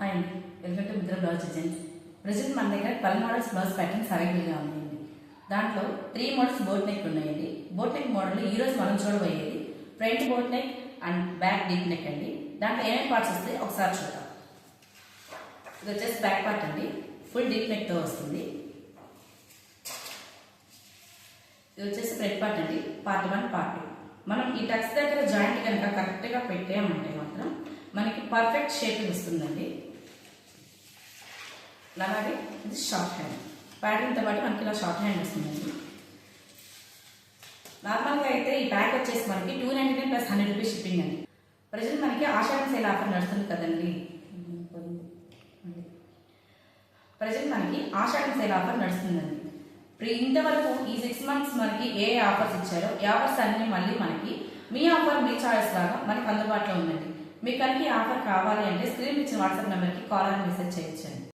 Hi అండి. Welcome to Mitra blouse designs present మన దగ్గర ట్వెల్వ్ మోడల్స్ బ్లౌజ్ ప్యాటర్న్స్ అవైలబుల్గా ఉన్నాయండి. దాంట్లో త్రీ మోడల్స్ బోట్ నెక్ ఉన్నాయండి. బోట్ నెక్ మోడల్ ఈ రోజు మనం చూడబోయేది front boat neck and back deep neck అండి. దాంట్లో ఏమేమి పార్ట్స్ వస్తాయి ఒకసారి చూద్దాం. ఇది వచ్చేసి బ్యాక్ పార్ట్ అండి. ఫుల్ డీప్ నెక్తో వస్తుంది. ఇది వచ్చేసి ఫ్రంట్ పార్ట్ అండి. Part one part two. మనం ఈ టక్స్ దగ్గర జాయింట్ కనుక కరెక్ట్గా పెట్టామంటే మాత్రం మనకి పర్ఫెక్ట్ షేప్ వస్తుందండి. అలాగే ఇది షార్ట్ హ్యాండ్ ప్యాటర్న్తో పాటు మనకి ఇలా షార్ట్ హ్యాండ్ వస్తుందండి. నార్మల్గా అయితే ఈ బ్యాగ్ వచ్చేసి మనకి two ninety nine plus hundred rupees shipping అండి. ప్రజెంట్ మనకి ఆషాఢ సేల్ ఆఫర్ నడుస్తుంది కదండి. ప్రజెంట్ మనకి ఆషాఢ సేల్ ఆఫర్ నడుస్తుందండి. ఇప్పుడు ఇంతవరకు ఈ సిక్స్ మంత్స్ మనకి ఏ ఆఫర్స్ ఇచ్చారో ఈ ఆఫర్స్ అన్నీ మళ్ళీ మనకి మీ ఆఫర్ మీ చాయిస్ లాగా మనకి అందుబాటులో ఉందండి. మీకు కనుక ఆఫర్ కావాలి అంటే స్క్రీన్ ఇచ్చిన వాట్సాప్ నెంబర్కి కాల్ అని మెసేజ్ చేయొచ్చండి.